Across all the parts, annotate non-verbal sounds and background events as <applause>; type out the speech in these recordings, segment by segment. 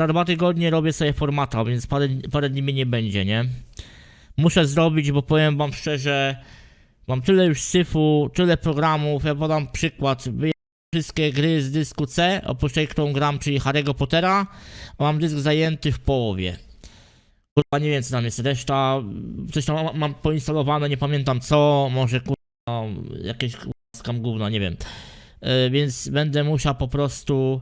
za dwa tygodnie robię sobie formata, więc parę, parę dni mnie nie będzie, nie? Muszę zrobić, bo powiem wam szczerze, mam tyle już syfu, tyle programów, ja podam przykład, wszystkie gry z dysku C, oprócz tej, którą gram, czyli Harry'ego Pottera, a mam dysk zajęty w połowie. Kurwa, nie wiem co tam jest reszta, coś tam mam, mam poinstalowane, nie pamiętam co, może kurwa, jakieś kurwa, skam gówno, nie wiem. E, więc będę musiał po prostu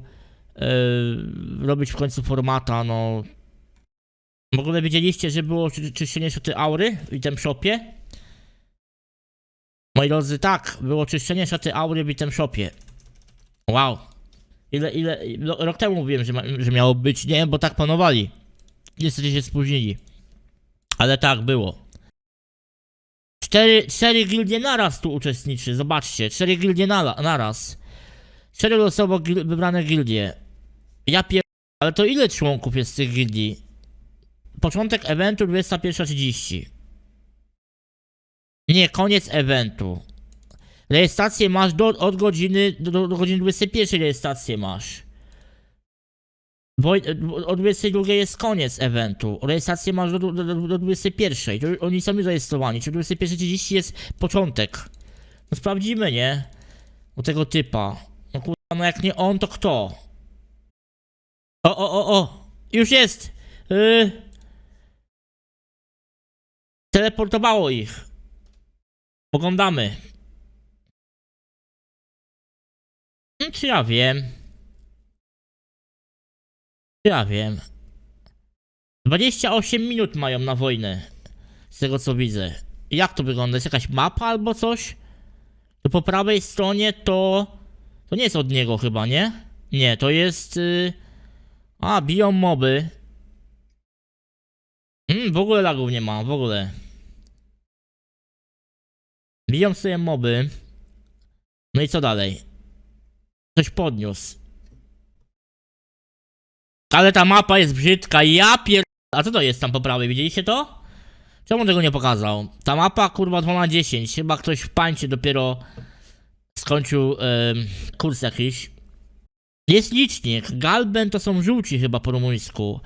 robić w końcu formata, no. W ogóle wiedzieliście, że było czy- czyszczenie szaty aury w item shopie? Moi drodzy, tak, było czyszczenie szaty aury w item shopie. Wow. Ile, ile, no, rok temu mówiłem, że, ma, że miało być, nie, bo tak planowali. Niestety się spóźnili. Ale tak było. Cztery, cztery gildie naraz tu uczestniczy, zobaczcie, cztery gildie nala, naraz. Cztery losowo gil, wybrane gildie. Ja pier... Ale to ile członków jest z tych gildii? Początek eventu 21.30. Nie, koniec eventu. Rejestrację masz do, od godziny, do, do godziny 21 rejestrację masz. Bo o 22 jest koniec eventu. Rejestrację masz do, do, do, do 21. To oni już zarejestrowani. Czy 21.30 jest początek? No sprawdzimy, nie? U tego typa. No kurwa, no jak nie on, to kto? O, o, o, o! Już jest! Yy... Teleportowało ich. Poglądamy. Hmm, Czy ja wiem? Czy ja wiem? 28 minut mają na wojnę. Z tego co widzę. Jak to wygląda? Jest jakaś mapa albo coś? To po prawej stronie to... To nie jest od niego chyba, nie? Nie, to jest... Y... A, biją moby. Mm, w ogóle lagów nie ma, w ogóle. Biją sobie moby. No i co dalej? Coś podniósł. Ale ta mapa jest brzydka, ja pier... A co to jest tam po prawej, widzieliście to? Czemu tego nie pokazał? Ta mapa kurwa 2 na 10 chyba ktoś w pańcie dopiero skończył em, kurs jakiś. Jest licznik, Galben to są żółci chyba po rumuńsku.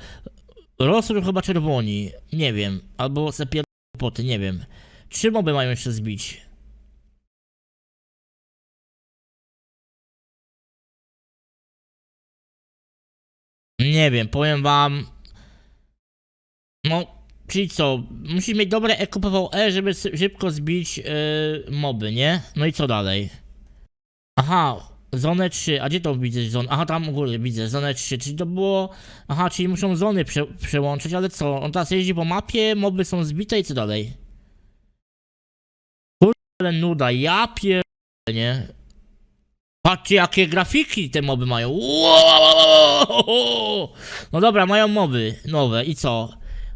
Rosór chyba czerwoni, nie wiem. Albo sepier... poty, nie wiem. Trzy moby mają jeszcze zbić. Nie wiem, powiem wam. No, czyli co? Musisz mieć dobre EQPVE, żeby sy- szybko zbić yy, moby, nie? No i co dalej? Aha, zonę 3. A gdzie to widzę zon? Aha, tam u góry widzę, zonę 3. Czyli to było. Aha, czyli muszą zony prze przełączyć, ale co? On teraz jeździ po mapie, moby są zbite i co dalej? Kurde, ale nuda, ja pier... nie? Patrzcie jakie grafiki te moby mają. No dobra, mają moby nowe i co?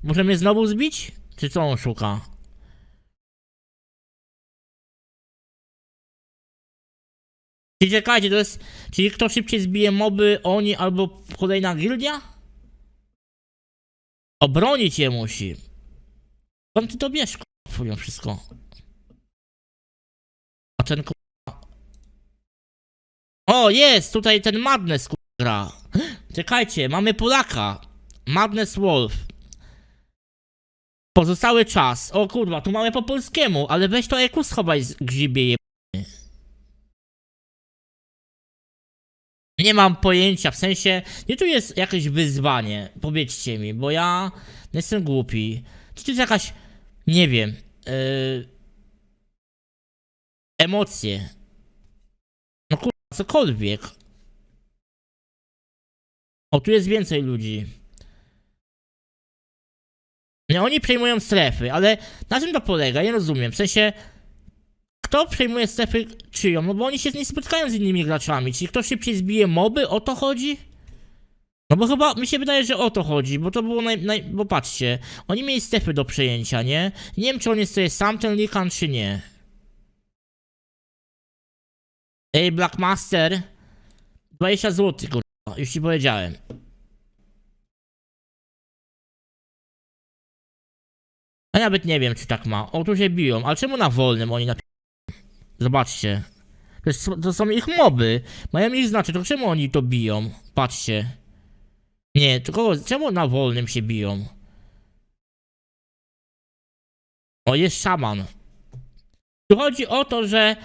Muszę mnie znowu zbić? Czy co on szuka? Czyli czekajcie, to jest... Czyli kto szybciej zbije moby, oni albo kolejna gildia? Obronić je musi. Skąd ty to bierz, k***a, wszystko? A ten k***a... O, jest! Tutaj ten Madness k***a. Czekajcie, mamy Polaka. Madness Wolf. Pozostały czas. O kurwa, tu mamy po polskiemu, ale weź to EQ schowaj z grzibie Nie mam pojęcia, w sensie, nie tu jest jakieś wyzwanie, powiedzcie mi, bo ja nie jestem głupi. Czy to jest jakaś, nie wiem, yy, emocje. No kurwa, cokolwiek. O, tu jest więcej ludzi. Nie, oni przejmują strefy, ale na czym to polega? Nie rozumiem. W sensie, kto przejmuje strefy czyją? No bo oni się nie spotkają z innymi graczami. Czyli kto szybciej zbije moby? O to chodzi? No bo chyba mi się wydaje, że o to chodzi, bo to było naj... naj bo patrzcie, oni mieli strefy do przejęcia, nie? Nie wiem, czy on jest sobie sam ten Likan, czy nie. Ej, Blackmaster. 20 zł, kurwa, już ci powiedziałem. A nawet nie wiem, czy tak ma. O, tu się biją, ale czemu na wolnym oni napi... Zobaczcie. To, jest, to są ich moby. Mają ich znaczy, to czemu oni to biją? Patrzcie. Nie, to kogo, czemu na wolnym się biją? O, jest szaman. Tu chodzi o to, że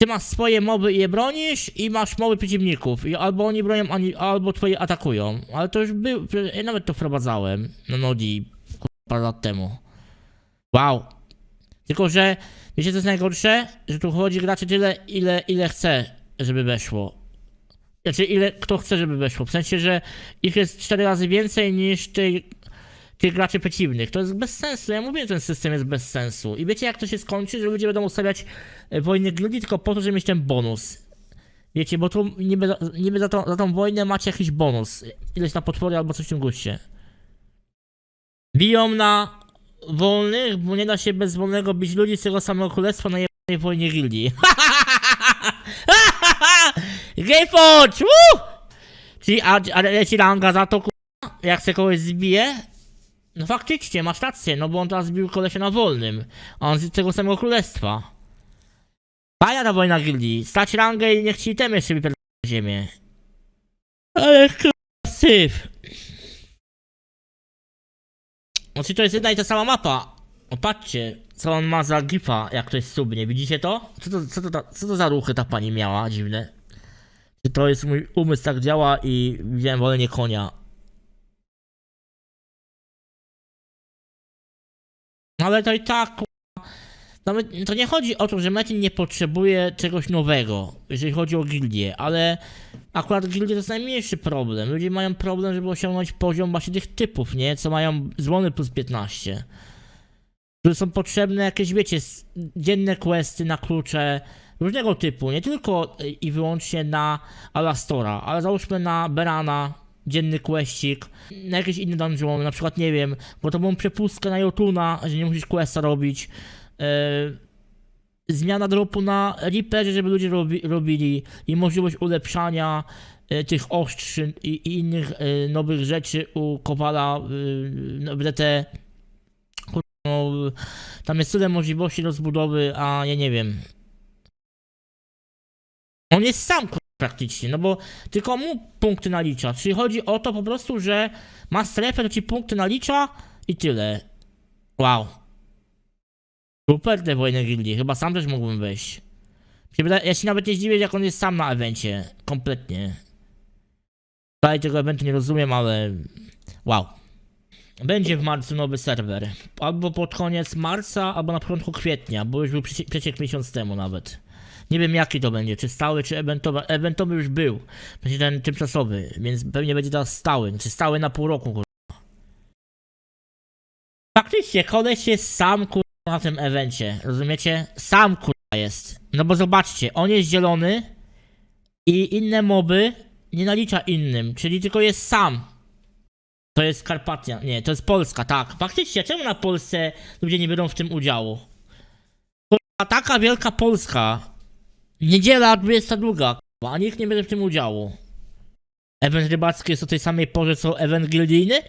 ty masz swoje moby i je bronisz i masz moby przeciwników i albo oni bronią, albo twoje atakują. Ale to już był, ja nawet to wprowadzałem na Nodi parę lat temu. Wow. Tylko, że wiecie co jest najgorsze? Że tu chodzi graczy tyle, ile, ile chce, żeby weszło. Znaczy, ile kto chce, żeby weszło. W sensie, że ich jest 4 razy więcej niż tych, tych graczy przeciwnych. To jest bez sensu. Ja mówię, że ten system jest bez sensu. I wiecie, jak to się skończy? Że ludzie będą ustawiać e, wojny gildii tylko po to, żeby mieć ten bonus. Wiecie, bo tu niby, niby za, tą, za tą wojnę macie jakiś bonus. Ileś na potwory albo coś w tym guście. Biją na wolnych, bo nie da się bez wolnego bić ludzi z tego samego królestwa na jednej wojnie gildii. <laughs> Gayforge! Czyli, a, a leci ranga za to, kurwa, jak se kogoś zbije? No faktycznie, masz rację, no bo on teraz zbił kolesia na wolnym, a on z tego samego królestwa. Fajna ta wojna gildii, stać rangę i niech ci temy jeszcze wypierdolą na ziemię. Ale kurwa, syf. Znaczy to jest jedna i ta sama mapa. Opatrzcie, co on ma za gifa, jak to jest subnie. Widzicie to? Co to, co to, co to za ruchy ta pani miała dziwne? Czy to jest mój umysł tak działa i widziałem wolenie konia. Ale to i tak, to nie chodzi o to, że Metin nie potrzebuje czegoś nowego, jeżeli chodzi o gildię, ale akurat gildie to jest najmniejszy problem. Ludzie mają problem, żeby osiągnąć poziom właśnie tych typów, nie? Co mają złony plus 15. Tu są potrzebne jakieś, wiecie, dzienne questy na klucze różnego typu, nie tylko y, i wyłącznie na Alastora, ale załóżmy na Berana, dzienny questik, na jakieś inne dungeony, na przykład, nie wiem, bo to byłą przepustkę na Jotuna, że nie musisz questa robić, zmiana dropu na Reaperze, żeby ludzie robi, robili i możliwość ulepszania y, tych ostrzy i, i innych y, nowych rzeczy u Kowala no, w DT. No, tam jest tyle możliwości rozbudowy, a ja nie wiem. On jest sam praktycznie, no bo tylko mu punkty nalicza. Czyli chodzi o to po prostu, że ma strefę, to ci punkty nalicza i tyle. Wow. Super te wojny gildii, chyba sam też mógłbym wejść. Ja się nawet nie zdziwię, jak on jest sam na evencie. Kompletnie. Dalej tego eventu nie rozumiem, ale... Wow. Będzie w marcu nowy serwer. Albo pod koniec marca, albo na początku kwietnia, bo już był przecie- przeciek miesiąc temu nawet. Nie wiem jaki to będzie, czy stały, czy eventowy. Eventowy już był. Będzie ten tymczasowy, więc pewnie będzie teraz stały. Znaczy stały na pół roku, kurwa. Faktycznie, koleś jest sam, kurwa, na tym evencie. Rozumiecie? Sam, kurwa, jest. No bo zobaczcie, on jest zielony i inne moby nie nalicza innym, czyli tylko jest sam. To jest Karpatia. Nie, to jest Polska, tak. Faktycznie, czemu na Polsce ludzie nie biorą w tym udziału? Kurwa, taka wielka Polska. Niedziela 22, kurwa, a nikt nie bierze w tym udziału. Event rybacki jest o tej samej porze co event gildijny? <laughs>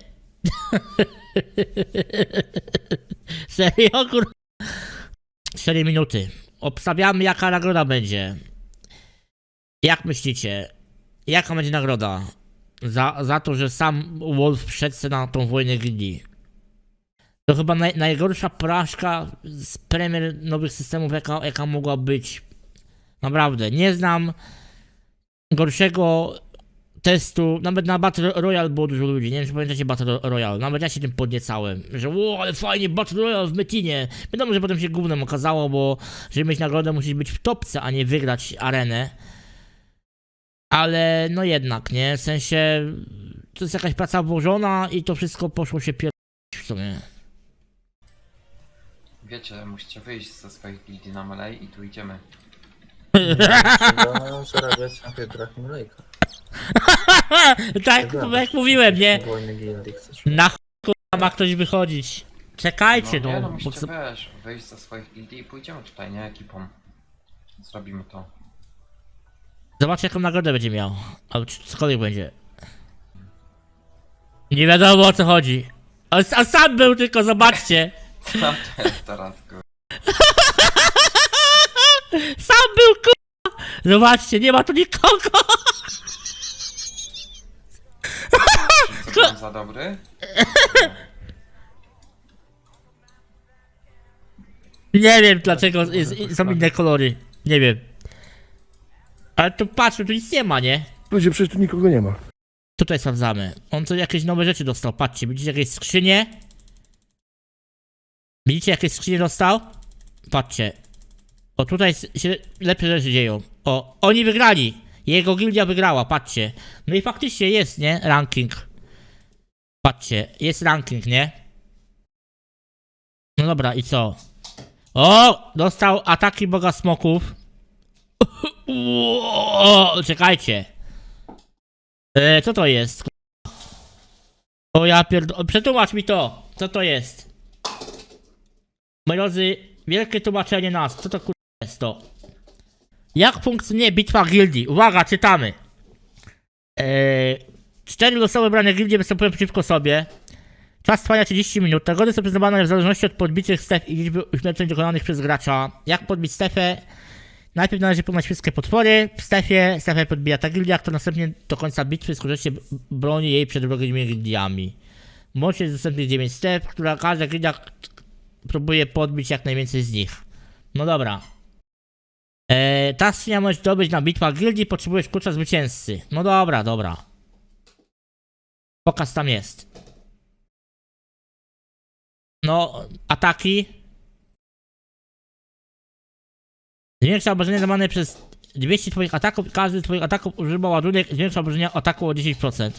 Serio, kurwa? 4 minuty. Obstawiamy jaka nagroda będzie. Jak myślicie? Jaka będzie nagroda? Za, za to, że sam Wolf wszedł na tą wojnę gildii. To chyba naj, najgorsza porażka z premier nowych systemów, jaka, jaka mogła być. Naprawdę, nie znam gorszego testu, nawet na Battle Royale było dużo ludzi, nie wiem czy pamiętacie Battle Royale, nawet ja się tym podniecałem, że o, ale fajnie Battle Royale w Metinie. Wiadomo, że potem się gównem okazało, bo żeby mieć nagrodę musisz być w topce, a nie wygrać arenę. Ale no jednak, nie? W sensie to jest jakaś praca włożona i to wszystko poszło się pier... w sumie. Wiecie, musicie wyjść ze swoich gildii na melee i tu idziemy. <laughs> <laughs> Trzeba zarabiać na pietrach i mlejka. <laughs> <laughs> tak, jak mówiłem, nie? Wojny gildii chcesz. Na ch... kurwa ma ktoś wychodzić. Czekajcie, No, nie, no no. musicie wiesz, wyjść ze swoich gildii i pójdziemy tutaj, nie? Ekipą. Zrobimy to. Zobacz jaką nagrodę będzie miał. Albo czy- cokolwiek będzie. Nie wiadomo o co chodzi. A, a sam był tylko, zobaczcie. <laughs> To jest teraz, kur... <laughs> Sam był kurwa. Zobaczcie, nie ma tu nikogo. Program za dobry? Nie wiem dlaczego jest, są inne kolory. Nie wiem. Ale tu patrz, tu nic nie ma, nie? Ludzie, przecież tu nikogo nie ma. Tutaj sprawdzamy. On tu jakieś nowe rzeczy dostał. Patrzcie, widzicie jakieś skrzynie? Widzicie jakieś skrzynie dostał? Patrzcie. O, tutaj się lepsze rzeczy dzieją. O, oni wygrali. Jego gildia wygrała, patrzcie. No i faktycznie jest, nie? Ranking. Patrzcie, jest ranking, nie? No dobra, i co? O! Dostał ataki boga smoków. O, czekajcie. E, co to jest? O ja pierdol... Przetłumacz mi to! Co to jest? Moi drodzy, wielkie tłumaczenie nas. Co to kur... jest to? Jak funkcjonuje bitwa gildii? Uwaga, czytamy. Eee, cztery losowe wybrane gildie występują przeciwko sobie. Czas trwania 30 minut. Nagrody są przyznawane w zależności od podbitych stref i liczby uśmierceń dokonanych przez gracza. Jak podbić strefę? Najpierw należy pokonać wszystkie potwory. W strefie strefę podbija ta gildia, która następnie do końca bitwy skutecznie broni jej przed wrogimi gildiami. Mocy jest dostępnych 9 stref, która każda gildia próbuje podbić jak najwięcej z nich. No dobra. Eee, ta skrzynia możesz zdobyć na bitwach gildii, potrzebujesz klucza zwycięzcy. No dobra, dobra. Pokaz tam jest. No, ataki. Zwiększa obrażenia zadawane przez 200 twoich ataków. Każdy z twoich ataków używa ładunek zwiększa obrażenia ataku o 10%.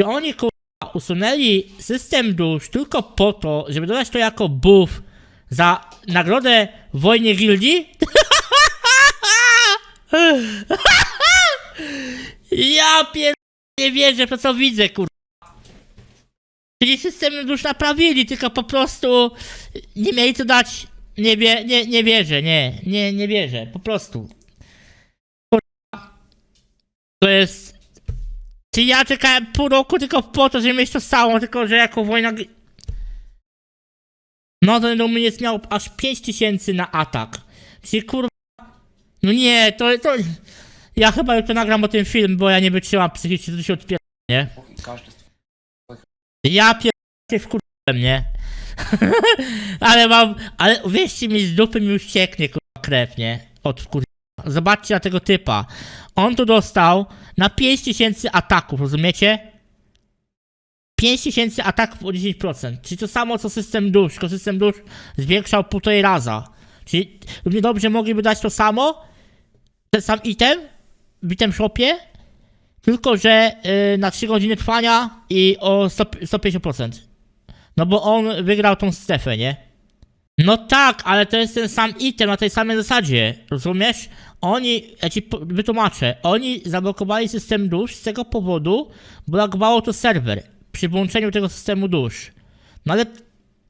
Czy oni kurwa usunęli system dusz tylko po to, żeby dodać to jako buff za nagrodę w wojnie gildii? <laughs> ja pier... nie wierzę to co widzę kurwa. Czyli system dusz naprawili, tylko po prostu nie mieli co dać. Nie, wie, nie, nie wierzę, nie, nie, nie wierzę, po prostu. Kurwa. To jest. Czy ja czekałem pół roku tylko po to, żeby mieć to samo, tylko że jako wojna. No mnie jest miał aż 5000 na atak. Czyli kurwa. No nie, to, to. Ja chyba jutro nagram o tym film, bo ja nie wytrzymam psychicznie, to się odpier... nie? Ja pier... się wkurzyłem, nie? <laughs> ale mam, ale wierzcie mi, z dupy mi już cieknie kurwa krew, nie? Od wkur... Zobaczcie na tego typa. On tu dostał na 5000 ataków, rozumiecie? 5000 ataków o 10%. Czyli to samo co system dusz, tylko system dusz zwiększał półtorej raza. Czyli równie dobrze mogliby dać to samo, ten sam item w item shopie, tylko że y, na 3 godziny trwania i o 100, 150%. No bo on wygrał tą strefę, nie? No tak, ale to jest ten sam item na tej samej zasadzie, rozumiesz? Oni, ja ci wytłumaczę, oni zablokowali system dusz z tego powodu, bo lagowało to serwer przy włączeniu tego systemu dusz. No ale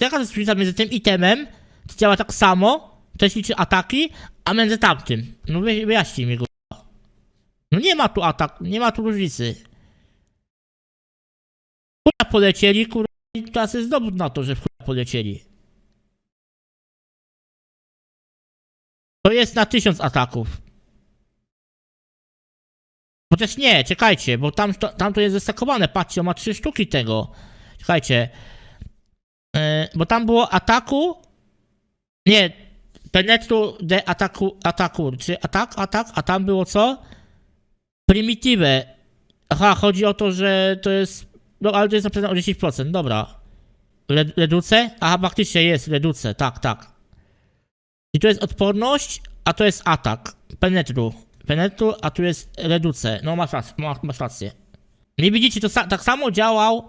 jaka jest różnica między tym itemem, to działa tak samo, też liczy ataki, a między tamtym? No wy- wyjaśnij mi go. No nie ma tu atak, nie ma tu różnicy. Kurwa polecieli, kurwa, i teraz jest dowód na to, że chuja polecieli. To jest na tysiąc ataków. Chociaż nie, czekajcie, bo tam to, tam to jest zestakowane, patrzcie, on ma trzy sztuki tego. Czekajcie. Yy, bo tam było ataku. Nie, penetru de ataku, ataku, czy atak, atak, a tam było co? Primitive. Aha, chodzi o to, że to jest. No, ale to jest napisane o 10%, dobra. Red, reduce? Aha, faktycznie jest reduce, tak, tak. I tu jest odporność, a to jest atak. Penetru. Penetru, a tu jest reduce. No, masz rację. Masz, rację. Nie widzicie, to sa- tak samo działał,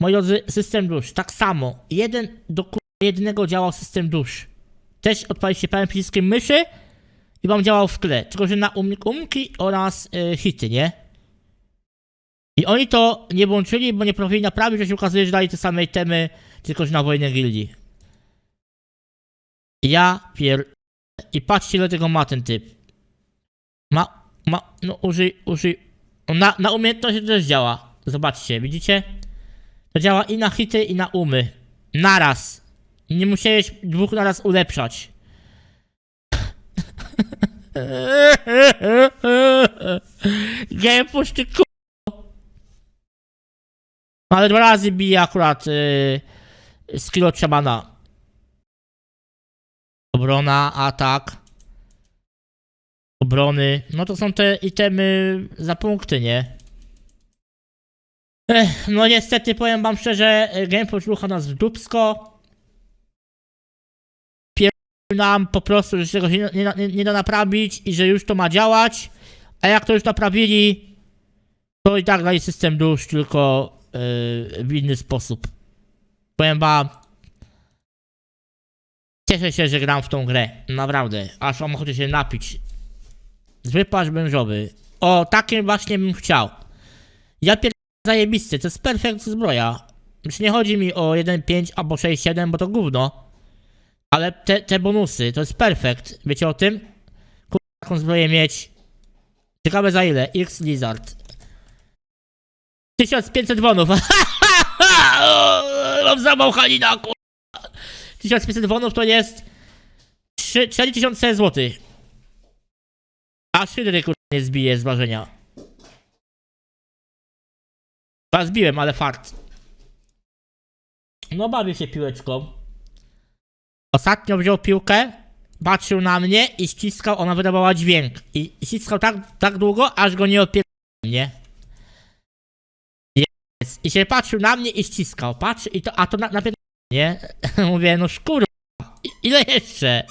moi drodzy, system dusz. Tak samo. Jeden do jednego działał system dusz. Też odpaliście prawym przyciskiem myszy i wam działał w tle. Tylko, że na um umki oraz y, hity, nie? I oni to nie włączyli, bo nie potrafili naprawić, że się okazuje, że dali te same itemy, tylko że na wojnę gildii. Ja pier... I patrzcie, ile tego ma ten typ. Ma... ma... no użyj... użyj... Na, na umiejętności to też działa. Zobaczcie, widzicie? To działa i na hity, i na umy. Naraz. Nie musiałeś dwóch naraz ulepszać. <laughs> Push ty ku... Ale dwa razy bije akurat yy, skill od szamana. Obrona, atak. Obrony. No to są te itemy za punkty, nie? Ech, no niestety powiem wam szczerze, y, gameplay rucha nas w dupsko. Nam po prostu, że czegoś nie, nie, nie, nie da naprawić i że już to ma działać. A jak to już naprawili, to i tak daje system dusz, tylko yy, w inny sposób. Powiem wam, cieszę się, że gram w tą grę. Naprawdę, aż mam ochotę się napić. Wypasz wężowy. O, takim właśnie bym chciał. Ja pier... zajebisty, to jest perfekt zbroja. Już nie chodzi mi o 1.5 albo 6.7, bo to gówno. Ale te, te bonusy, to jest perfekt. Wiecie o tym? Kurwa, taką zbroję mieć. Ciekawe za ile? X Lizard. 1500 wonów. <laughs> Mam zawał Halina, kurwa. 1500 wonów to jest 3, 4000 zł. A Szydry kurwa nie zbije z ważenia. A zbiłem, ale fart. No bawię się piłeczką. Ostatnio wziął piłkę, patrzył na mnie i ściskał, ona wydawała dźwięk. I ściskał tak, tak długo, aż go nie opier... nie? Jest. I się patrzył na mnie i ściskał. Patrzy i to, a to na, na nie? <laughs> Mówię, no szkurwa, ile jeszcze?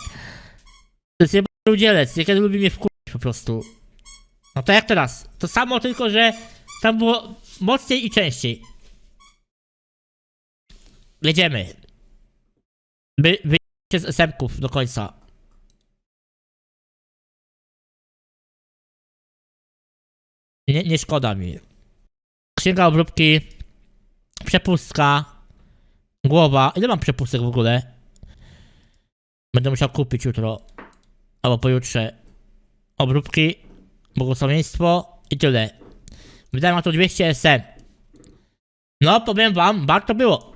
To jest jebany udzielec, niekiedy lubi mnie wkurzyć po prostu. No to jak teraz? To samo, tylko że tam było mocniej i częściej. Jedziemy. By, wyjdźcie z SM-ków do końca. Nie, nie szkoda mi. Księga obróbki. Przepustka. Głowa. Ile mam przepustek w ogóle? Będę musiał kupić jutro. Albo pojutrze. Obróbki. Błogosławieństwo. I tyle. Wydałem na to 200 SM. No, powiem wam, warto było.